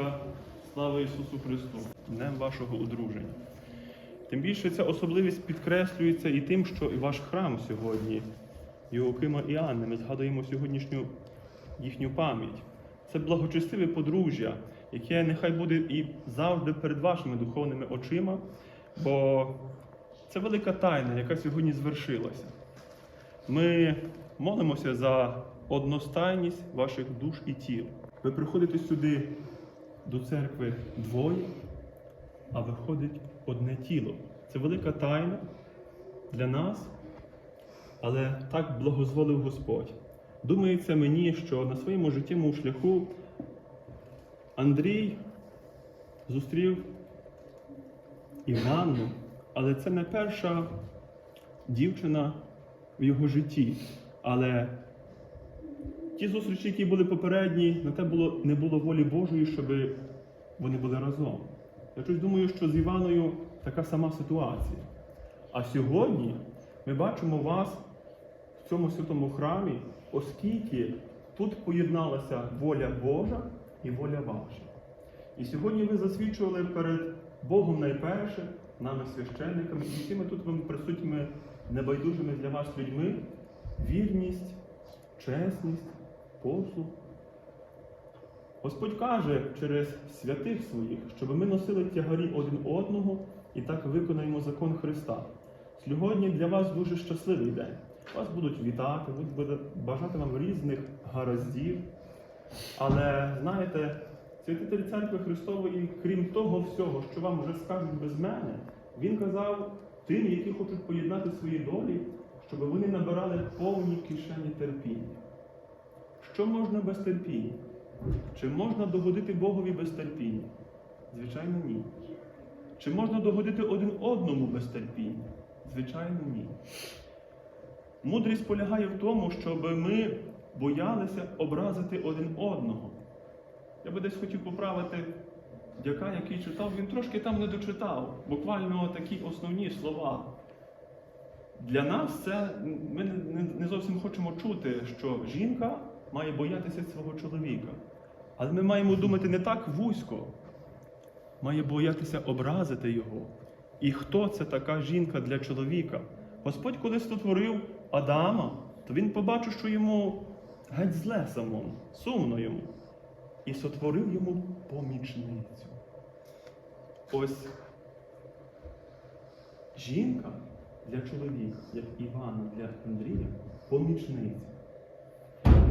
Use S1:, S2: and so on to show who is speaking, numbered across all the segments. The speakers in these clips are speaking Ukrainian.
S1: Бога, слава Ісусу Христу, Днем вашого одруження. Тим більше ця особливість підкреслюється і тим, що і ваш храм сьогодні, Йоакима і Анни, ми згадуємо сьогоднішню їхню пам'ять. Це благочестиве подружжя, яке нехай буде і завжди перед вашими духовними очима, бо це велика тайна, яка сьогодні звершилася. Ми молимося за одностайність ваших душ і тіл. Ви приходите сюди до церкви двоє, а виходить одне тіло. Це велика тайна для нас, але так благозволив Господь. Думається мені, що на своєму життєвому шляху Андрій зустрів Іванну, але це не перша дівчина в його житті. Але ті зустрічі, які були попередні, на те було, не було волі Божої, щоб вони були разом. Я щось думаю, що з Іваною така сама ситуація. А сьогодні ми бачимо вас в цьому святому храмі, оскільки тут поєдналася воля Божа і воля ваша. І сьогодні ви засвідчували перед Богом найперше, нами священниками і всіми тут вам присутніми небайдужими для вас людьми вірність, чесність, послуг. Господь каже через святих своїх, щоб ми носили тягарі один одного і так виконаємо закон Христа. Сьогодні для вас дуже щасливий день. Вас будуть вітати, будуть бажати вам різних гараздів. Але знаєте, святитель церкви Христової, крім того всього, що вам вже скажуть без мене, він казав тим, які хочуть поєднати свої долі, щоб вони набирали повні кишені терпіння. Що можна без терпіння? Чи можна догодити Богові без терпіння? Звичайно, ні. Чи можна догодити один одному без терпіння? Звичайно, ні. Мудрість полягає в тому, щоб ми боялися образити один одного. Я би десь хотів поправити дяка, який читав, він трошки там не дочитав, буквально такі основні слова. Для нас це ми не, зовсім хочемо чути, що жінка має боятися свого чоловіка. Але ми маємо думати не так вузько, має боятися образити його. І хто це така жінка для чоловіка? Господь колись створив Адама, то він побачив, що йому геть зле самому, сумно йому. І сотворив йому помічницю. Ось жінка для чоловіка, як Івана для Андрія, помічниця.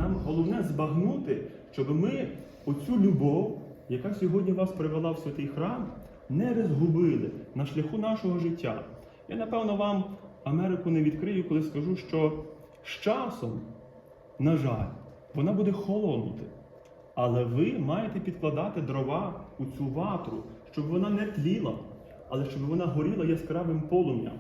S1: Нам головне збагнути, щоб ми оцю любов, яка сьогодні вас привела в святий храм, не розгубили на шляху нашого життя. Я, напевно, вам Америку не відкрию, коли скажу, що з часом, на жаль, вона буде холонути. Але ви маєте підкладати дрова у цю ватру, щоб вона не тліла, але щоб вона горіла яскравим полум'ям.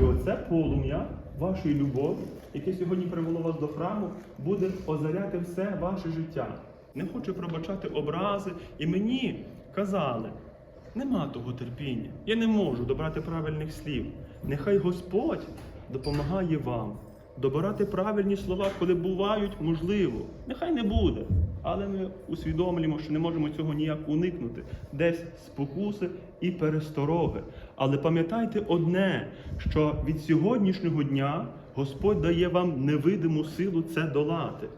S1: І оце полум'я вашої любові, яке сьогодні привело вас до храму, буде озаряти все ваше життя. Не хочу пробачати образи. І мені казали, нема того терпіння, я не можу добрати правильних слів. Нехай Господь допомагає вам добирати правильні слова, коли бувають, можливо. Нехай не буде. Але ми усвідомлюємо, що не можемо цього ніяк уникнути. Десь спокуси і перестороги. Але пам'ятайте одне, що від сьогоднішнього дня Господь дає вам невидиму силу це долати.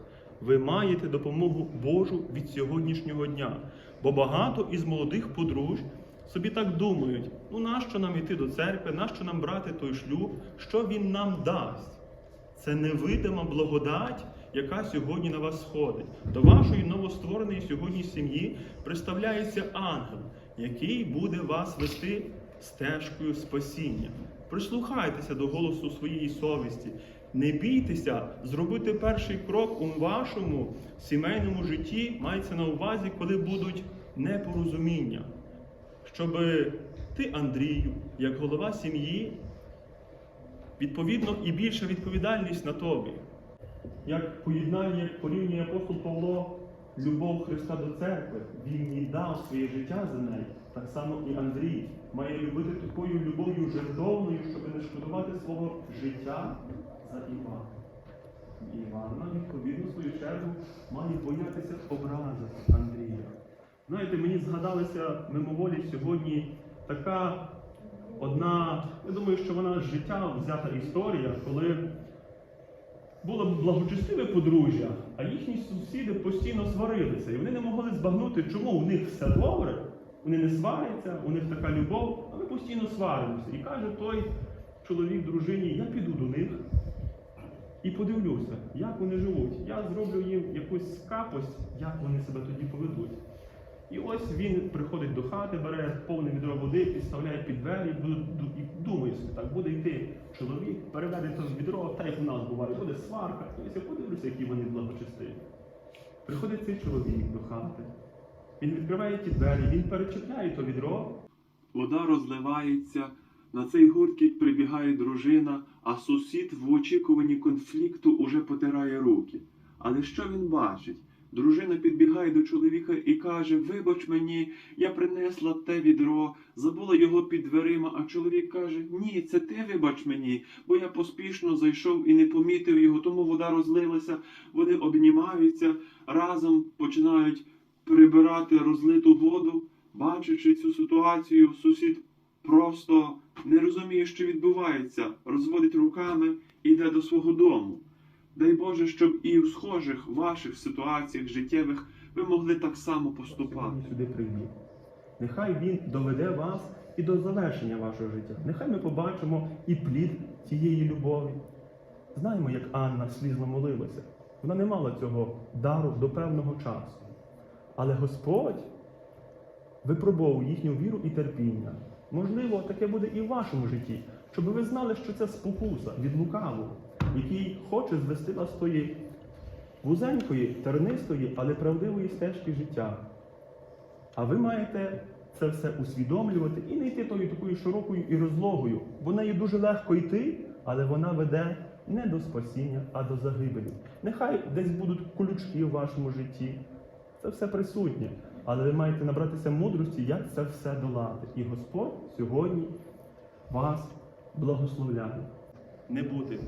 S1: Ви маєте допомогу Божу від сьогоднішнього дня. Бо багато із молодих подружжя собі так думають: ну нащо нам йти до церкви, нащо нам брати той шлюб, що він нам дасть? Це невидима благодать, яка сьогодні на вас сходить. До вашої новоствореної сьогодні сім'ї представляється ангел, який буде вас вести стежкою спасіння. Прислухайтеся до голосу своєї совісті. Не бійтеся зробити перший крок у вашому сімейному житті, мається на увазі, коли будуть непорозуміння. Щоб ти, Андрію, як голова сім'ї, відповідно і більша відповідальність на тобі. Як поєднання, як порівнює апостол Павло любов Христа до церкви, він віддав своє життя за неї. Так само і Андрій має любити такою любов'ю жертовною, щоб не шкодувати свого життя за Івана. І Івана, відповідно, свою чергу, має боятися образити Андрія. Знаєте, мені згадалася мимоволі сьогодні така одна, я думаю, що вона з життя взята історія, коли було благочестиве подружжя, а їхні сусіди постійно сварилися. І вони не могли збагнути, чому у них все добре, вони не сваряться, у них така любов, а ми постійно сваримося. І каже той чоловік дружині, я піду до них і подивлюся, як вони живуть. Я зроблю їм якусь капость, як вони себе тоді поведуть. І ось він приходить до хати, бере повне відро води, підставляє під двері і думає собі, так буде йти чоловік, переведе то відро, та як у нас буває, буде сварка. І я подивлюся, які вони благочестиві. Приходить цей чоловік до хати. Він відкриває ті двері, він перечіпляє то відро,
S2: Вода розливається, на цей гуркіт прибігає дружина, а сусід в очікуванні конфлікту уже потирає руки. Але що він бачить? Дружина підбігає до чоловіка і каже: Вибач мені, я принесла те відро, забула його під дверима. А чоловік каже: Ні, це ти вибач мені, бо я поспішно зайшов і не помітив його, тому вода розлилася. Вони обнімаються, разом починають прибирати розлиту воду. Бачачи цю ситуацію, сусід просто не розуміє, що відбувається, розводить руками і йде до свого дому. Дай Боже, щоб і в схожих ваших ситуаціях життєвих ви могли так само поступати.
S1: Сюди привів. Нехай він доведе вас і до завершення вашого життя. Нехай ми побачимо і плід цієї любові. Знаємо, як Анна слізно молилася. Вона не мала цього дару до певного часу. Але Господь випробовує їхню віру і терпіння. Можливо, таке буде і в вашому житті, щоб ви знали, що це спокуса від лукавого, який хоче звести вас з тої вузенької, тернистої, але правдивої стежки життя. А ви маєте це все усвідомлювати і не йти тою такою широкою і розлогою, бо нею дуже легко йти, але вона веде не до спасіння, а до загибелі. Нехай десь будуть колючки в вашому житті. Це все присутнє. Але ви маєте набратися мудрості, як це все долати. І Господь сьогодні вас благословляє. Не бути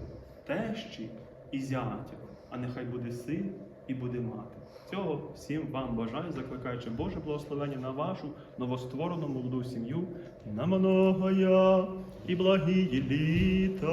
S1: тещі і зятя, а нехай буде син і буде мати. Цього всім вам бажаю, закликаючи Боже благословення на вашу новостворену молоду сім'ю на многоя і благі літа.